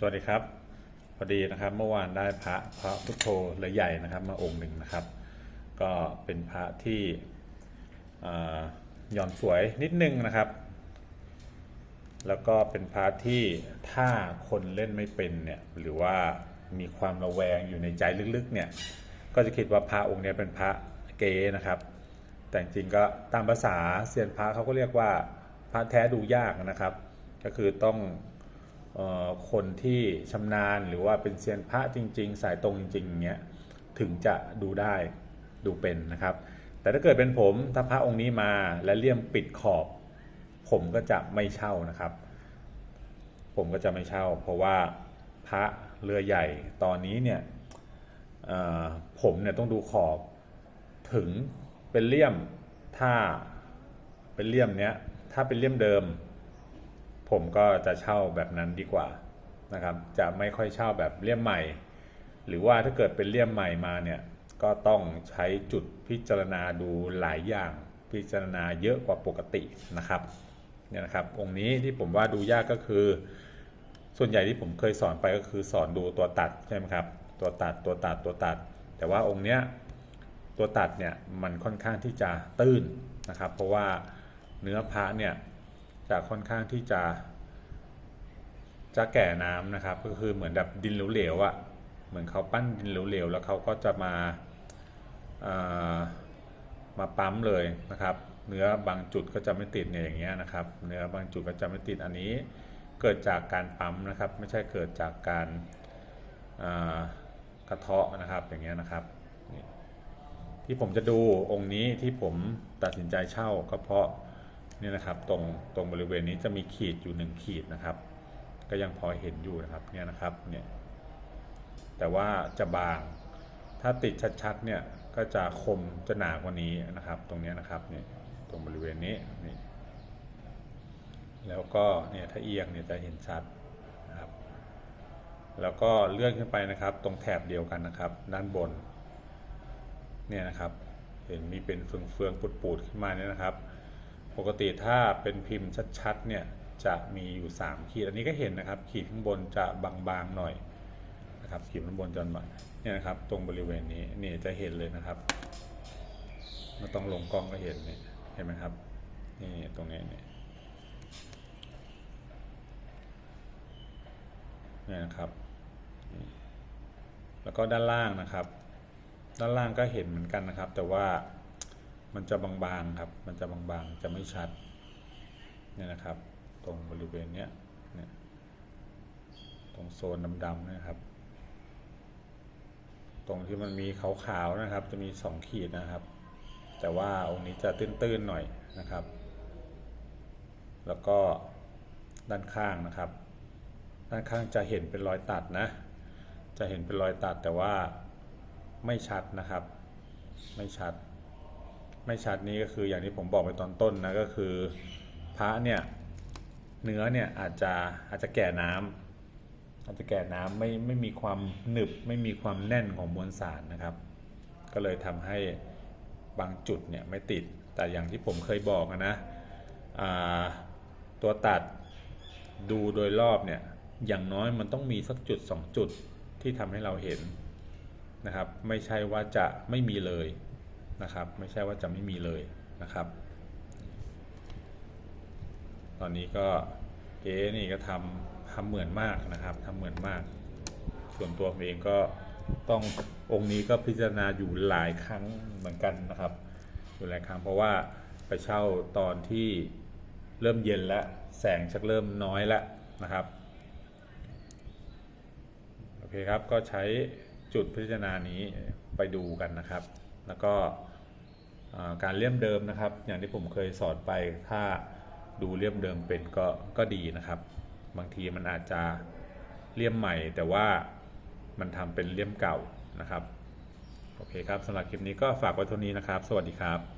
สวัสดีครับ พอดีนะครับเมื่อวานได้พระพระพุทโธเลยใหญ่นะครับ มาองค์หนึ่งนะครับ ก็เป็นพระที่หย่อนสวยนิดนึงนะครับ แล้วก็เป็นพระที่ถ้าคนเล่นไม่เป็นเนี่ยหรือว่ามีความระแวงอยู่ในใจลึกๆเนี่ยก็จะคิดว่าพระองค์นี้เป็นพระเก๊นะครับ แต่จริงก็ตามภาษาเซียนพระเขาก็เรียกว่าพระแท้ดูยากนะครับ ก็คือต้อง คนที่ชำนาญหรือว่าเป็นเซียนพระจริง ๆ สายตรงจริงๆอย่างเงี้ยถึงจะดูได้ดูเป็นนะครับ แต่ถ้าเกิดเป็นผมถ้าพระองค์นี้มาและเลี่ยมปิดขอบ ผมก็จะไม่เช่านะครับ ผมก็จะไม่เช่า เพราะว่าพระเรือใหญ่ตอนนี้เนี่ยผมเนี่ยต้องดูขอบถึงเป็นเลี่ยมถ้าเป็นเลี่ยมเนี้ยถ้าเป็นเลี่ยมเดิม ผมก็จะเช่าแบบนั้นดีกว่านะครับ จะไม่ค่อยเช่าแบบเลี่ยมใหม่ หรือว่าถ้าเกิดเป็นเลี่ยมใหม่มาเนี่ยก็ต้องใช้จุดพิจารณาดูหลายอย่างพิจารณาเยอะกว่าปกตินะครับเนี่ยนะครับ องค์นี้ที่ผมว่าดูยากก็คือ ส่วนใหญ่ที่ผมเคยสอนไปก็คือสอนดูตัวตัดใช่ไหมครับ ตัวตัดตัวตัดตัวตัด แต่ว่าองค์เนี้ยตัวตัดเนี่ยมันค่อนข้างที่จะตื้นนะครับ เพราะว่าเนื้อพระเนี่ย จะค่อนข้างที่จะจะแก่น้ำนะครับ ก็คือเหมือนแบบดินเหลวๆอะ่ะเหมือนเขาปั้นดินเหลวๆแล้วเขาก็จะมาเอ่อมาปั๊มเลยนะครับ เนื้อบางจุดก็จะไม่ติดเนี่ยอย่างเงี้ยนะครับ เนื้อบางจุดก็จะไม่ติดอันนี้เกิดจากการปั๊มนะครับ ไม่ใช่เกิดจากการากระเทาะนะครับอย่างเงี้ยนะครับที่ผมจะดูองค์นี้ที่ผมตัดสินใจเช่าก็เพราะ เนี่ยนะครับตรงตรงบริเวณนี้จะมีขีดอยู่หนึ่งขีดนะครับ ก็ยังพอเห็นอยู่นะครับเนี่ยนะครับเนี่ยแต่ว่าจะบางถ้าติดชัดๆเนี่ยก็จะคมจะหนากว่านี้นะครับ ตรงนี้นะครับเนี่ยตรงบริเวณนี้นี่แล้วก็เนี่ยถ้าเอียงเนี่ยจะเห็นชัดนะครับแล้วก็เลื่อนขึ้นไปนะครับ ตรงแถบเดียวกันนะครับ ด้านบนเนี่ยนะครับ เห็นมีเป็นเฟืองๆปูดๆขึ้นมาเนี่ยนะครับ ปกติถ้าเป็นพิมพ์ชัดๆเนี่ยจะมีอยู่ 3 ขีด อันนี้ก็เห็นนะครับ ขีดข้างบนจะบางๆหน่อยนะครับ ขีดข้างบนจะหน่อยเนี่ยนะครับ ตรงบริเวณนี้นี่จะเห็นเลยนะครับไม่ต้องลงกล้องก็เห็นเนี่ยเห็นไหมครับนี่ตรงนี้เนี่ยนี่นะครับแล้วก็ด้านล่างนะครับ ด้านล่างก็เห็นเหมือนกันนะครับ แต่ว่า มันจะบางๆครับ มันจะบางๆ จะไม่ชัด เนี่ยนะครับ ตรงบริเวณเนี้ยเนี่ยตรงโซนดำๆนะครับ ตรงที่มันมีขาวๆนะครับ จะมีสองขีดนะครับ แต่ว่าองค์นี้จะตื้นๆหน่อยนะครับ แล้วก็ด้านข้างนะครับ ด้านข้างจะเห็นเป็นรอยตัดนะ จะเห็นเป็นรอยตัดแต่ว่าไม่ชัดนะครับ ไม่ชัด ไม่ชัดนี้ก็คืออย่างที่ผมบอกไปตอนต้นนะก็คือพระเนี่ยเนื้อเนี่ยอาจจะอาจจะแก่น้ำอาจจะแก่น้ำไม่ไม่มีความหนึบไม่มีความแน่นของมวลสารนะครับ ก็เลยทำให้บางจุดเนี่ยไม่ติดแต่อย่างที่ผมเคยบอกนะตัวตัดดูโดยรอบเนี่ยอย่างน้อยมันต้องมีสักจุดสองจุดที่ทำให้เราเห็นนะครับ ไม่ใช่ว่าจะไม่มีเลย นะครับ ไม่ใช่ว่าจะไม่มีเลยนะครับ ตอนนี้ก็เจ๊นี่ก็ทำทำเหมือนมากนะครับทำเหมือนมาก ส่วนตัวผมเองก็ต้ององค์นี้ก็พิจารณาอยู่หลายครั้งเหมือนกันนะครับ อยู่หลายครั้งเพราะว่าไปเช่าตอนที่เริ่มเย็นแล้วแสงชักเริ่มน้อยแล้วนะครับโอเคครับก็ใช้จุดพิจารณานี้ไปดูกันนะครับ แล้วก็อ่าการเลี่ยมเดิมนะครับ อย่างที่ผมเคยสอนไปถ้าดูเลี่ยมเดิมเป็นก็ก็ดีนะครับ บางทีมันอาจจะเลี่ยมใหม่ แต่ว่ามันทำเป็นเลี่ยมเก่านะครับ โอเคครับสำหรับคลิปนี้ก็ฝากไว้เท่านี้นะครับ สวัสดีครับ